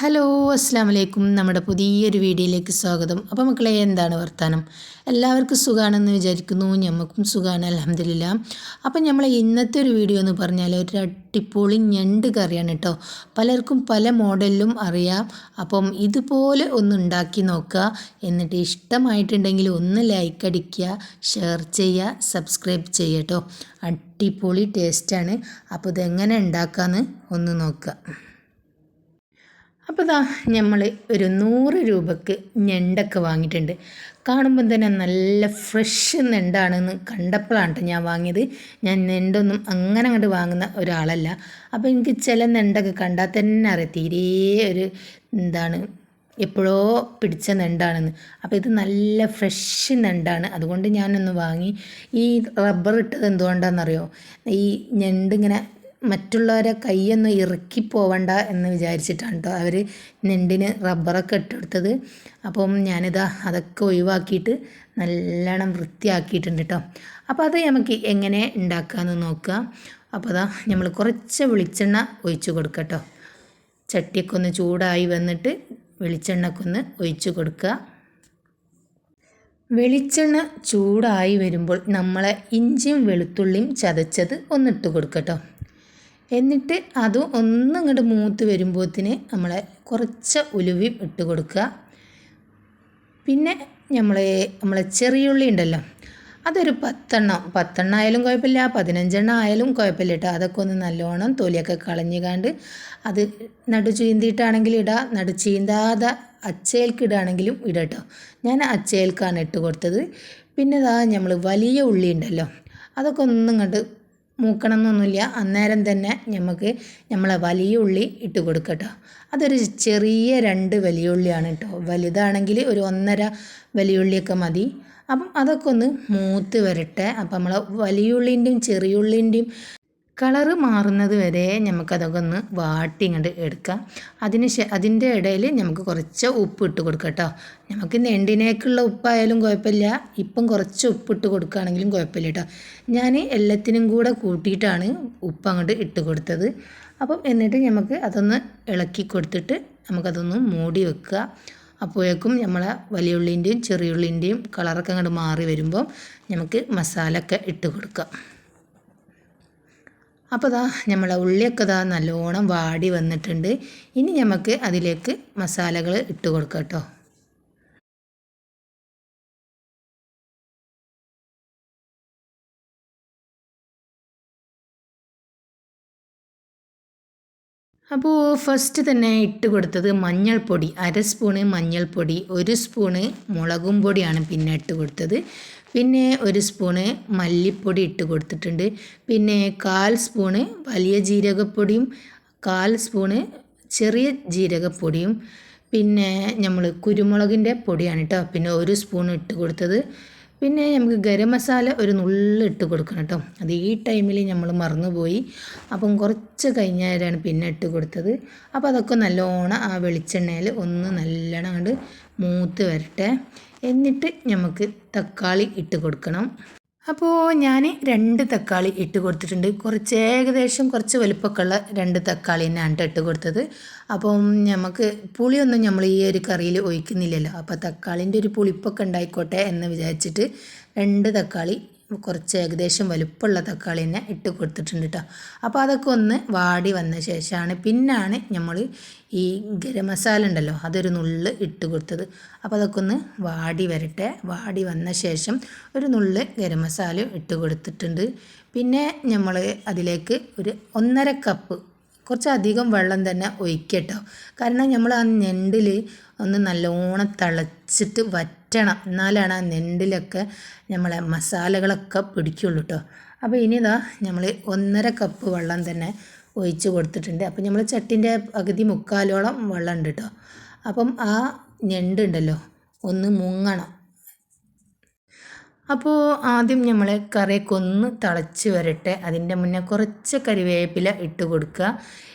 Hello അസ്സാം വലൈക്കും നമ്മുടെ പുതിയൊരു വീഡിയോയിലേക്ക് സ്വാഗതം. അപ്പോൾ മക്കളെ എന്താണ് വർത്തമാനം എല്ലാവർക്കും സുഖമാണെന്ന് വിചാരിക്കുന്നു. ഞമ്മക്കും സുഖമാണ് അലഹമില്ല അപ്പം നമ്മളെ ഇന്നത്തെ ഒരു വീഡിയോ എന്ന് പറഞ്ഞാൽ ഒരു അടിപൊളി ഞണ്ട് കറിയാണ് കേട്ടോ. പലർക്കും പല മോഡലിലും അറിയാം. അപ്പം ഇതുപോലെ ഒന്ന് ഉണ്ടാക്കി നോക്കുക. എന്നിട്ട് ഇഷ്ടമായിട്ടുണ്ടെങ്കിൽ ഒന്ന് ലൈക്ക് അടിക്കുക ഷെയർ ചെയ്യുക സബ്സ്ക്രൈബ് ചെയ്യുക കേട്ടോ. അടിപൊളി ടേസ്റ്റാണ് അപ്പോൾ ഇതെങ്ങനെ ഉണ്ടാക്കാമെന്ന് ഒന്ന് നോക്കുക. അപ്പോൾ ഇതാ നമ്മൾ ഒരു നൂറ് രൂപക്ക് ഞണ്ടൊക്കെ വാങ്ങിയിട്ടുണ്ട്. കാണുമ്പം തന്നെ നല്ല ഫ്രഷ് നെണ്ടാണെന്ന് കണ്ടപ്പോഴാണ് ഞാൻ വാങ്ങിയത്. ഞാൻ നെണ്ടൊന്നും അങ്ങനെ അങ്ങോട്ട് വാങ്ങുന്ന ഒരാളല്ല. അപ്പോൾ എനിക്ക് ചില നെണ്ടൊക്കെ കണ്ടാൽ തന്നെ അറിയാം തീരെ ഒരു എന്താണ് എപ്പോഴോ പിടിച്ച നെണ്ടാണെന്ന് അപ്പോൾ ഇത് നല്ല ഫ്രഷ് നെണ്ടാണ് അതുകൊണ്ട് ഞാനൊന്ന് വാങ്ങി. ഈ റബ്ബർ ഇട്ടത് എന്തുകൊണ്ടാണെന്നറിയോ? ഈ ഞണ്ടിങ്ങനെ മറ്റുള്ളവരെ കൈയൊന്നും ഇറുക്കി പോവണ്ട എന്ന് വിചാരിച്ചിട്ടാണ് കേട്ടോ അവർ നെണ്ടിന് റബ്ബറൊക്കെ ഇട്ടെടുത്തത്. അപ്പം ഞാനിതാ അതൊക്കെ ഒഴിവാക്കിയിട്ട് നല്ലോണം വൃത്തിയാക്കിയിട്ടുണ്ട് കേട്ടോ അപ്പോൾ അത് നമുക്ക് എങ്ങനെ ഉണ്ടാക്കാമെന്ന് നോക്കുക അപ്പോൾ അതാ നമ്മൾ കുറച്ച് വെളിച്ചെണ്ണ ഒഴിച്ചു കൊടുക്കുക കേട്ടോ ചട്ടിയൊക്കെ ഒന്ന് ചൂടായി വന്നിട്ട് വെളിച്ചെണ്ണയൊക്കെ ഒന്ന് ഒഴിച്ചു കൊടുക്കുക വെളിച്ചെണ്ണ ചൂടായി വരുമ്പോൾ നമ്മളെ ഇഞ്ചിയും വെളുത്തുള്ളിയും ചതച്ചത് ഒന്നിട്ട് കൊടുക്കട്ടോ എന്നിട്ട് അത് ഒന്നും ഇങ്ങോട്ട് മൂത്ത് വരുമ്പോഴത്തിന് നമ്മൾ കുറച്ച് ഉലുവയും ഇട്ട് കൊടുക്കുക. പിന്നെ നമ്മൾ നമ്മളെ ചെറിയുള്ളി ഉണ്ടല്ലോ അതൊരു പത്തെണ്ണം പത്തെണ്ണം ആയാലും കുഴപ്പമില്ല പതിനഞ്ചെണ്ണം ആയാലും കുഴപ്പമില്ല കേട്ടോ. അതൊക്കെ ഒന്ന് നല്ലോണം തൊലിയൊക്കെ കളഞ്ഞുകാണ്ട് അത് നടു ചീന്തിയിട്ടാണെങ്കിൽ ഇടാം നടു ചീന്താതെ അച്ചയിൽക്ക് ഇടുകയാണെങ്കിലും ഇടാം കേട്ടോ. ഞാൻ അച്ചയിൽക്കാണ് ഇട്ട് കൊടുത്തത്. പിന്നെ ഇതാ നമ്മൾ വലിയ ഉള്ളി ഉണ്ടല്ലോ അതൊക്കെ ഒന്നും ഇങ്ങോട്ട് മൂക്കണം എന്നൊന്നുമില്ല അന്നേരം തന്നെ നമുക്ക് നമ്മളെ വലിയ ഉള്ളി ഇട്ട് കൊടുക്കട്ടോ. അതൊരു ചെറിയ രണ്ട് വലിയ ഉള്ളിയാണ് കേട്ടോ വലുതാണെങ്കിൽ ഒരു ഒന്നര വലിയ ഉള്ളിയൊക്കെ മതി. അപ്പം അതൊക്കെ ഒന്ന് മൂത്ത് വരട്ടെ. അപ്പം നമ്മൾ വലിയ ഉള്ളിന്റെയും ചെറിയ ഉള്ളിന്റെയും കളറ് മാറുന്നത് വരെ നമുക്കതൊക്കെ ഒന്ന് വാട്ടി ഇങ്ങോട്ട് എടുക്കാം. അതിന് അതിന്റെ ഇടയിൽ നമുക്ക് കുറച്ച് ഉപ്പ് ഇട്ട് കൊടുക്കാം കേട്ടോ നമുക്ക് നെണ്ടിനേക്കുള്ള ഉപ്പായാലും കുഴപ്പമില്ല. ഇപ്പം കുറച്ച് ഉപ്പ് ഇട്ട് കൊടുക്കുകയാണെങ്കിലും കുഴപ്പമില്ല കേട്ടോ ഞാൻ എല്ലാത്തിനും കൂടെ കൂട്ടിയിട്ടാണ് ഉപ്പ് അങ്ങോട്ട് ഇട്ട് കൊടുത്തത്. അപ്പം എന്നിട്ട് നമുക്ക് അതൊന്ന് ഇളക്കി കൊടുത്തിട്ട് നമുക്കതൊന്ന് മൂടി വെക്കുക അപ്പോഴേക്കും നമ്മളെ വലിയ ഉള്ളിന്റെയും ചെറിയ ഉള്ളിന്റെയും കളറൊക്കെ അങ്ങോട്ട് മാറി വരുമ്പോൾ നമുക്ക് മസാല ഒക്കെ ഇട്ട് കൊടുക്കാം. അപ്പോൾ ദാ നമ്മളെ ഉള്ളിയൊക്കെ ദാ നല്ലോണം വാടി വന്നിട്ടുണ്ട്. ഇനി നമുക്ക് അതിലേക്ക് മസാലകൾ ഇട്ട് കൊടുക്കാം കേട്ടോ. അപ്പോൾ ഫസ്റ്റ് തന്നെ ഇട്ട് കൊടുത്തത് മഞ്ഞൾപ്പൊടി. അര സ്പൂണ് മഞ്ഞൾപ്പൊടി ഒരു സ്പൂണ് മുളകും പൊടിയാണ് പിന്നെ ഇട്ട് കൊടുത്തത്. പിന്നെ ഒരു സ്പൂണ് മല്ലിപ്പൊടി ഇട്ട് കൊടുത്തിട്ടുണ്ട്. പിന്നെ കാൽ സ്പൂണ് വലിയ ജീരകപ്പൊടിയും കാൽ സ്പൂണ് ചെറിയ ജീരകപ്പൊടിയും പിന്നെ നമ്മൾ കുരുമുളകിന്റെ പൊടിയാണ് കേട്ടോ പിന്നെ ഒരു സ്പൂൺ ഇട്ട് കൊടുത്തത്. പിന്നെ നമുക്ക് ഗരം മസാല ഒരു നുള്ളിട്ട് കൊടുക്കണം കേട്ടോ അത് ഈ ടൈമിൽ നമ്മൾ മറന്നുപോയി. അപ്പം കുറച്ച് കഴിഞ്ഞാലാണ് പിന്നെ ഇട്ട് കൊടുത്തത്. അപ്പോൾ അതൊക്കെ നല്ലോണം ആ വെളിച്ചെണ്ണയിൽ ഒന്ന് നല്ലോണം കണ്ട് മൂത്ത് വരട്ടെ. എന്നിട്ട് നമുക്ക് തക്കാളി ഇട്ട് കൊടുക്കണം. അപ്പോൾ ഞാൻ രണ്ട് തക്കാളി ഇട്ട് കൊടുത്തിട്ടുണ്ട്. കുറച്ച് ഏകദേശം കുറച്ച് വലുപ്പമൊക്കെ ഉള്ള രണ്ട് തക്കാളി തന്നെയാണ് ഇട്ട് കൊടുത്തത്. അപ്പം നമുക്ക് പുളിയൊന്നും നമ്മൾ ഈ ഒരു കറിയിൽ ഒഴിക്കുന്നില്ലല്ലോ. അപ്പോൾ തക്കാളിന്റെ ഒരു പുളിപ്പൊക്കെ ഉണ്ടായിക്കോട്ടെ എന്ന് വിചാരിച്ചിട്ട് രണ്ട് തക്കാളി കുറച്ച് ഏകദേശം വലുപ്പമുള്ള തക്കാളി തന്നെ ഇട്ട് കൊടുത്തിട്ടുണ്ട് കേട്ടോ അപ്പോൾ അതൊക്കെ ഒന്ന് വാടി വന്ന ശേഷമാണ് പിന്നാണ് നമ്മൾ ഈ ഗരം മസാല ഉണ്ടല്ലോ അതൊരു നുള്ള് ഇട്ട് കൊടുത്തത്. അപ്പോൾ അതൊക്കെ ഒന്ന് വാടി വരട്ടെ. വാടി വന്ന ശേഷം ഒരു നുള്ള് ഗരം മസാലയും ഇട്ട് കൊടുത്തിട്ടുണ്ട്. പിന്നെ നമ്മൾ അതിലേക്ക് ഒരു ഒന്നര കപ്പ് കുറച്ചധികം വെള്ളം തന്നെ ഒഴിക്കട്ടോ. കാരണം നമ്മൾ ആ ഞണ്ടിൽ ഒന്ന് നല്ലോണം തിളച്ചിട്ട് വറ്റണം. എന്നാലാണ് ആ നെണ്ടിലൊക്കെ നമ്മളെ മസാലകളൊക്കെ പിടിക്കുള്ളൂ കേട്ടോ അപ്പോൾ ഇനി ഇതാ നമ്മൾ ഒന്നര കപ്പ് വെള്ളം തന്നെ ഒഴിച്ച് കൊടുത്തിട്ടുണ്ട്. അപ്പോൾ നമ്മൾ ചട്ടിന്റെ പകുതി മുക്കാലോളം വെള്ളം ഉണ്ട് കേട്ടോ അപ്പം ആ ഞണ്ടുണ്ടല്ലോ ഒന്ന് മുങ്ങണം. അപ്പോൾ ആദ്യം നമ്മൾ കറിയൊക്കെ ഒന്ന് തിളച്ച് വരട്ടെ. അതിന്റെ മുന്നേ കുറച്ച് കരിവേപ്പില ഇട്ട് കൊടുക്കുക.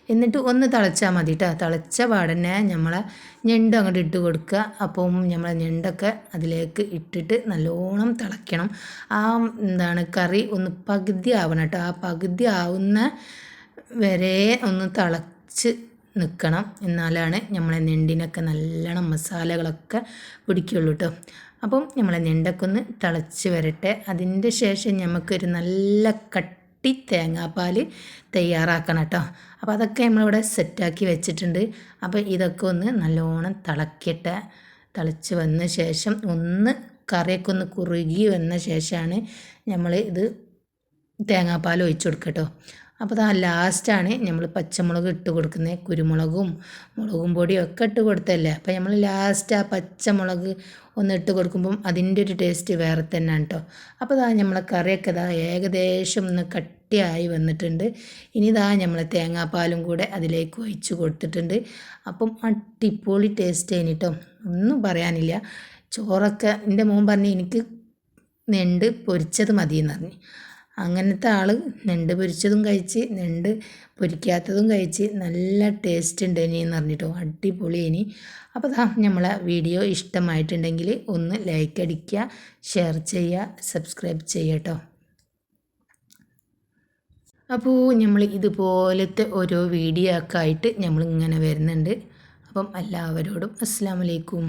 എന്നിട്ട് ഒന്ന് തിളച്ചാൽ മതി കേട്ടോ തിളച്ച പാടന്നെ നമ്മളെ ഞണ്ട് അങ്ങോട്ട് ഇട്ട് കൊടുക്കുക. അപ്പം നമ്മളെ ഞണ്ടൊക്കെ അതിലേക്ക് ഇട്ടിട്ട് നല്ലോണം തിളയ്ക്കണം. ആ എന്താണ് കറി ഒന്ന് പകുതി ആവണം കേട്ടോ ആ പകുതി ആവുന്ന വരെ ഒന്ന് തിളച്ച് നിൽക്കണം എന്നാലാണ് നമ്മളെ ഞണ്ടിനൊക്കെ നല്ലോണം മസാലകളൊക്കെ പിടിക്കുള്ളൂ കേട്ടോ അപ്പം നമ്മൾ ഞണ്ടക്കൊന്ന് തിളച്ച് വരട്ടെ. അതിന്റെ ശേഷം നമുക്കൊരു നല്ല കട്ടി തേങ്ങാപ്പാൽ തയ്യാറാക്കണം കേട്ടോ. അപ്പോൾ അതൊക്കെ നമ്മളിവിടെ സെറ്റാക്കി വെച്ചിട്ടുണ്ട്. അപ്പോൾ ഇതൊക്കെ ഒന്ന് നല്ലോണം തിളക്കട്ടെ. തിളച്ച് വന്ന ശേഷം ഒന്ന് കറിയൊക്കെ ഒന്ന് കുറുകി വന്ന ശേഷമാണ് നമ്മൾ ഇത് തേങ്ങാപ്പാൽ ഒഴിച്ച് കൊടുക്കട്ടോ അപ്പോൾ ആ ലാസ്റ്റാണ് നമ്മൾ പച്ചമുളക് ഇട്ട് കൊടുക്കുന്നത് കുരുമുളകും മുളകും പൊടിയും ഒക്കെ ഇട്ട് കൊടുത്തല്ലേ അപ്പോൾ നമ്മൾ ലാസ്റ്റ് ആ പച്ചമുളക് ഒന്ന് ഇട്ട് കൊടുക്കുമ്പം അതിന്റെ ഒരു ടേസ്റ്റ് വേറെ തന്നെയാണ് കേട്ടോ അപ്പോൾ ഇതാ നമ്മളെ കറിയൊക്കെ ഇതാ ഏകദേശം ഒന്ന് കട്ടിയായി വന്നിട്ടുണ്ട്. ഇനി ഇതാ നമ്മൾ തേങ്ങാപ്പാലും കൂടെ അതിലേക്ക് ഒഴിച്ച് കൊടുത്തിട്ടുണ്ട്. അപ്പം അടിപൊളി ടേസ്റ്റ് കഴിഞ്ഞിട്ടോ ഒന്നും പറയാനില്ല. ചോറൊക്കെ എന്റെ മോൻ പറഞ്ഞു എനിക്ക് നെണ്ട് പൊരിച്ചത് മതിയെന്ന് പറഞ്ഞു. അങ്ങനത്തെ ആൾ ഞണ്ട് പൊരിച്ചതും കഴിച്ച് ഞണ്ട് പൊരിക്കാത്തതും കഴിച്ച് നല്ല ടേസ്റ്റ് ഉണ്ട് ഇനി എന്ന് പറഞ്ഞിട്ടോ. അടിപൊളി ഇനി. അപ്പോൾ ദാ നമ്മളെ വീഡിയോ ഇഷ്ടമായിട്ടുണ്ടെങ്കിൽ ഒന്ന് ലൈക്ക് അടിക്കുക ഷെയർ ചെയ്യുക സബ്സ്ക്രൈബ് ചെയ്യുക കേട്ടോ അപ്പോൾ നമ്മൾ ഇതുപോലത്തെ ഓരോ വീഡിയോ ഒക്കെ ആയിട്ട് നമ്മൾ ഇങ്ങനെ വരുന്നുണ്ട്. അപ്പം എല്ലാവരോടും അസ്സാം വലൈക്കും